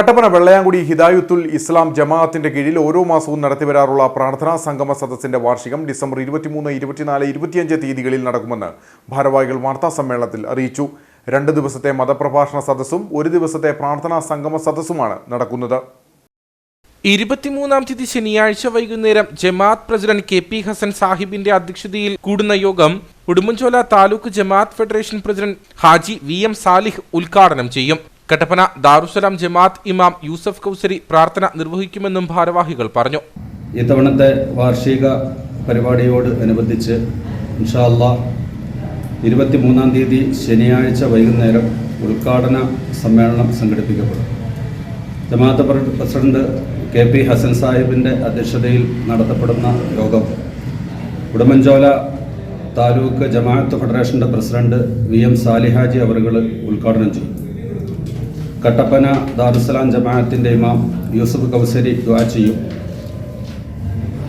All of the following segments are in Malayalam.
കട്ടപ്പന വെള്ളയാങ്കുടി ഹിദായുത്തുൽ ഇസ്ലാം ജമാഅത്തിന്റെ കീഴിൽ ഓരോ മാസവും നടത്തിവരാറുള്ള പ്രാർത്ഥനാ സംഗമ സദസ്സിന്റെ വാർഷികം ഡിസംബർ ഇരുപത്തിമൂന്ന് ഇരുപത്തിനാല് ഇരുപത്തിയഞ്ച് തീയതികളിൽ നടക്കുമെന്ന് ഭാരവാഹികൾ വാർത്താ സമ്മേളനത്തിൽ അറിയിച്ചു. രണ്ട് ദിവസത്തെ മതപ്രഭാഷണ സദസ്സും ഒരു ദിവസത്തെ പ്രാർത്ഥനാ സംഗമ സദസ്സുമാണ് നടക്കുന്നത്. ഇരുപത്തിമൂന്നാം തീയതി ശനിയാഴ്ച വൈകുന്നേരം ജമാഅത്ത് പ്രസിഡന്റ് കെ പി ഹസൻ സാഹിബിന്റെ അധ്യക്ഷതയിൽ കൂടുന്ന യോഗം ഉടുമ്പൻചോല താലൂക്ക് ജമാഅത്ത് federation president Haji V M Salih ഉദ്ഘാടനം ചെയ്യും. കട്ടപ്പന ദാറുസലാം ജമാഅത്ത് ഇമാം യൂസഫ് കൗസരി പ്രാർത്ഥന നിർവഹിക്കുമെന്നും ഭാരവാഹികൾ പറഞ്ഞു. ഇത്തവണത്തെ വാർഷിക പരിപാടിയോട് അനുബന്ധിച്ച് ഇൻഷാല്ല ഇരുപത്തിമൂന്നാം തീയതി ശനിയാഴ്ച വൈകുന്നേരം ഉദ്ഘാടന സമ്മേളനം സംഘടിപ്പിക്കപ്പെടും. ജമാഅത്ത് പ്രസിഡന്റ് കെ പി ഹസൻ സാഹിബിന്റെ അധ്യക്ഷതയിൽ നടത്തപ്പെടുന്ന യോഗം ഉടമഞ്ചോല താലൂക്ക് ജമാഅത്ത് ഫെഡറേഷന്റെ പ്രസിഡന്റ് വി എം സാലിഹാജി അവറുകൾ ഉദ്ഘാടനം ചെയ്യും. കട്ടപ്പന ദാറുസലാം ജമാഅത്തിന്റെ ഇമാം യൂസഫ് കൗസരി ദുആ ചെയ്യും.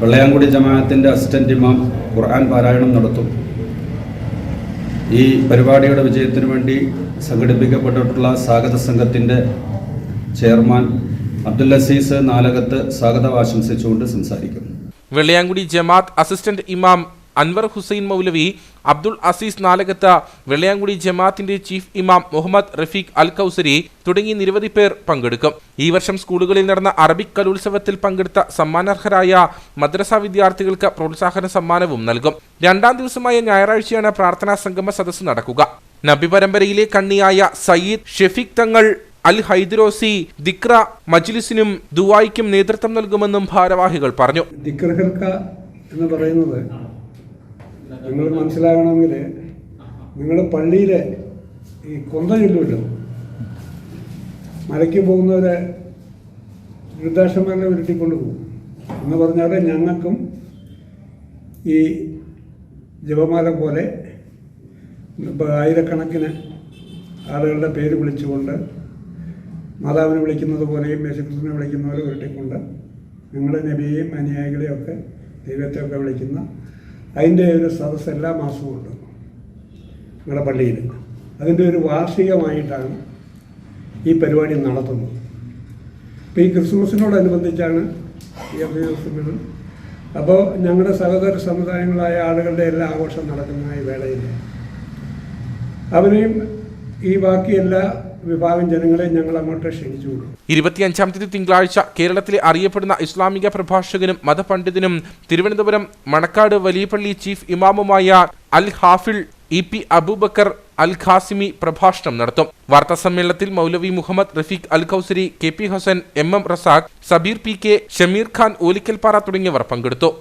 വെള്ളയാങ്കുടി ജമാഅത്തിന്റെ അസിസ്റ്റന്റ് ഇമാം ഖുർആൻ പാരായണം നടത്തും. ഈ പരിപാടിയുടെ വിജയത്തിനു വേണ്ടി സംഘടിപ്പിക്കപ്പെട്ടിട്ടുള്ള സ്വാഗത സംഘത്തിന്റെ ചെയർമാൻ അബ്ദുൽ അസീസ് നാലകത്ത് സ്വാഗതം ആശംസിച്ചുകൊണ്ട് സംസാരിക്കും വെള്ളയാങ്കുടി ജമാഅത്ത് അസിസ്റ്റന്റ് ഇമാം അൻവർ ഹുസൈൻ മൗലവി അബ്ദുൾ അസീസ് നാലകത്ത് വെള്ളയാങ്കുടി ജമാഅത്തിന്റെ ചീഫ് ഇമാം മുഹമ്മദ് റഫീഖ് അൽ കൗസരി തുടങ്ങി നിരവധി പേർ പങ്കെടുക്കും. ഈ വർഷം സ്കൂളുകളിൽ നടന്ന അറബിക് കലോത്സവത്തിൽ പങ്കെടുത്ത സമ്മാനാർഹരായ മദ്രസ വിദ്യാർത്ഥികൾക്ക് പ്രോത്സാഹന സമ്മാനവും നൽകും. രണ്ടാം ദിവസമായ ഞായറാഴ്ചയാണ് പ്രാർത്ഥനാ സംഗമ സദസ്സ് നടക്കുക. നബി പരമ്പരയിലെ കണ്ണിയായ സയ്യിദ് ഷെഫീഖ് തങ്ങൾ അൽ ഹൈദ്രോസി ദിക്ര മജ്ലിസിനും ദുവായിക്കും നേതൃത്വം നൽകുമെന്നും ഭാരവാഹികൾ പറഞ്ഞു. എന്ന് പറയുന്നത് നിങ്ങൾ മനസ്സിലാകണമെങ്കിൽ നിങ്ങൾ പള്ളിയിലെ ഈ കൊന്ത ചൊല്ലുമല്ലോ മലയ്ക്ക് പോകുന്നവരെ വൃദ്ധാശ്രമങ്ങളെ ഉരുട്ടിക്കൊണ്ട് പോകും. എന്ന് പറഞ്ഞാൽ ഞങ്ങൾക്കും ഈ ജപമാല പോലെ ആയിരക്കണക്കിന് ആളുകളുടെ പേര് വിളിച്ചുകൊണ്ട് മാതാവിനെ വിളിക്കുന്നത് പോലെയും യേശുക്രിസ്തുവിനെ വിളിക്കുന്നവരെ ഉരുട്ടിക്കൊണ്ട് നിങ്ങളുടെ നബിയെയും അനുയായികളെയും ഒക്കെ ദൈവത്തെയൊക്കെ വിളിക്കുന്ന അതിന്റെ ഒരു സദസ് എല്ലാ മാസവും ഉണ്ട് ഞങ്ങളുടെ പള്ളിയിൽ. അതിന്റെ ഒരു വാർഷികമായിട്ടാണ് ഈ പരിപാടി നടത്തുന്നത്. അപ്പോൾ ഈ ക്രിസ്മസിനോടനുബന്ധിച്ചാണ് ഈ അഭ്യവസ്ഥകൾ അപ്പോൾ ഞങ്ങളുടെ സഹോദര സമുദായങ്ങളായ ആളുകളുടെ എല്ലാ ആഘോഷം നടക്കുന്ന ഈ വേളയിൽ. അവരെയും ഈ ബാക്കി എല്ലാ വിഭാഗം ജനങ്ങളെ ഞങ്ങൾ അങ്ങോട്ട് ക്ഷണിച്ചു കൊടുക്കും. ഇരുപത്തിയഞ്ചാം തീയതി തിങ്കളാഴ്ച കേരളത്തിലെ അറിയപ്പെടുന്ന ഇസ്ലാമിക പ്രഭാഷകനും മതപണ്ഡിതനും തിരുവനന്തപുരം മണക്കാട് വലിയപള്ളി ചീഫ് ഇമാമുമായ അൽ ഹാഫിൾ ഇ പി അബൂബക്കർ അൽ ഖാസിമി പ്രഭാഷണം നടത്തും. വാർത്താ സമ്മേളനത്തിൽ Maulavi Muhammad Rafeeq Al Kausari K P Hasan M M Razak Sabeer P K Shameer Khan Olikkalpara തുടങ്ങിയവർ പങ്കെടുത്തു.